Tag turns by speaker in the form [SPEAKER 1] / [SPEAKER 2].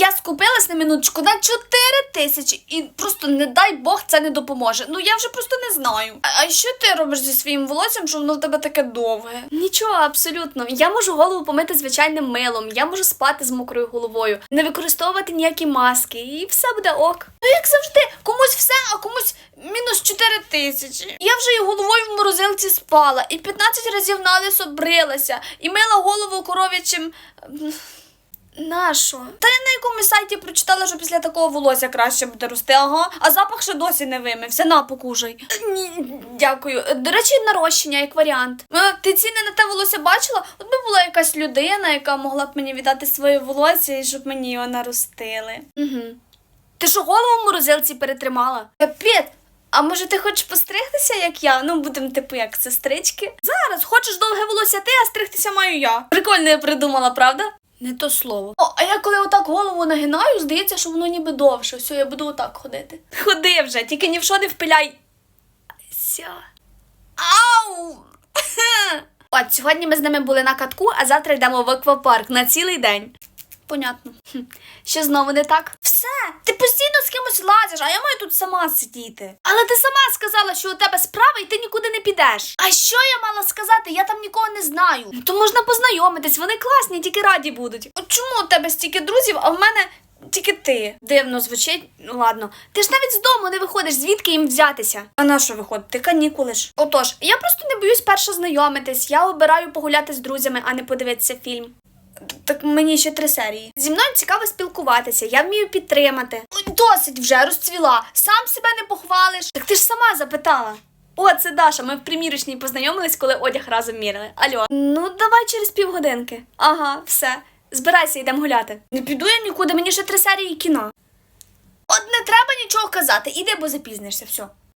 [SPEAKER 1] Я скупилась на минуточку на 4 тисячі і просто не дай Бог це не допоможе. Ну я вже просто не знаю. А, а що ти робиш зі своїм волоссям, що воно в тебе таке довге? Нічого, абсолютно. Я можу голову помити звичайним милом, я можу спати з мокрою головою, не використовувати ніякі маски, і все буде ок. Ну як завжди, комусь все, а комусь мінус 4 тисячі. Я вже і головою в морозилці спала, і 15 разів на лисо брилася, і мила голову коров'ячим. Нащо? Та я на якомусь сайті прочитала, що після такого волосся краще буде рости, ага, а запах ще досі не вимився. На, покушай. Ні, дякую. До речі, нарощення як варіант. Ти ціни на те волосся бачила? От би була якась людина, яка могла б мені віддати своє волосся і щоб мені його наростили. Угу. Ти що голову в морозилці перетримала? Капець. А може ти хочеш постригтися, як я? Ну, будемо типу як сестрички. Зараз хочеш довге волосся ти, а стригтися маю я. Прикольно я придумала, правда? Не то слово. О, а я коли отак голову нагинаю, здається, що воно ніби довше. Все, я буду отак ходити. Ходи вже, тільки ні в що не впиляй. Ся. Ау! От сьогодні ми з ними були на катку, а завтра йдемо в аквапарк на цілий день. Понятно. Що знову не так? Все, ти постійно з кимось лазиш, а я маю тут сама сидіти. Але ти сама сказала, що у тебе справа і ти нікуди не підеш. А що я мала сказати? Я там нікого не знаю. То можна познайомитись, вони класні, тільки раді будуть. От чому у тебе стільки друзів, а в мене тільки ти? Дивно звучить, ну ладно. Ти ж навіть з дому не виходиш, звідки їм взятися? А на що виходити? Канікули ж. Отож, я просто не боюсь перше знайомитись. Я обираю погуляти з друзями, а не подивитися фільм. Так мені ще три серії. Зі мною цікаво спілкуватися, я вмію підтримати. Досить вже розцвіла. Сам себе не похвалиш. Так ти ж сама запитала. О, це Даша. Ми в примірочній познайомились, коли одяг разом мірили. Альо, Ну, давай через півгодинки. Ага, все. Збирайся, йдемо гуляти. Не піду я нікуди, мені ще три серії кіно. От не треба нічого казати, іди, бо запізнишся, все.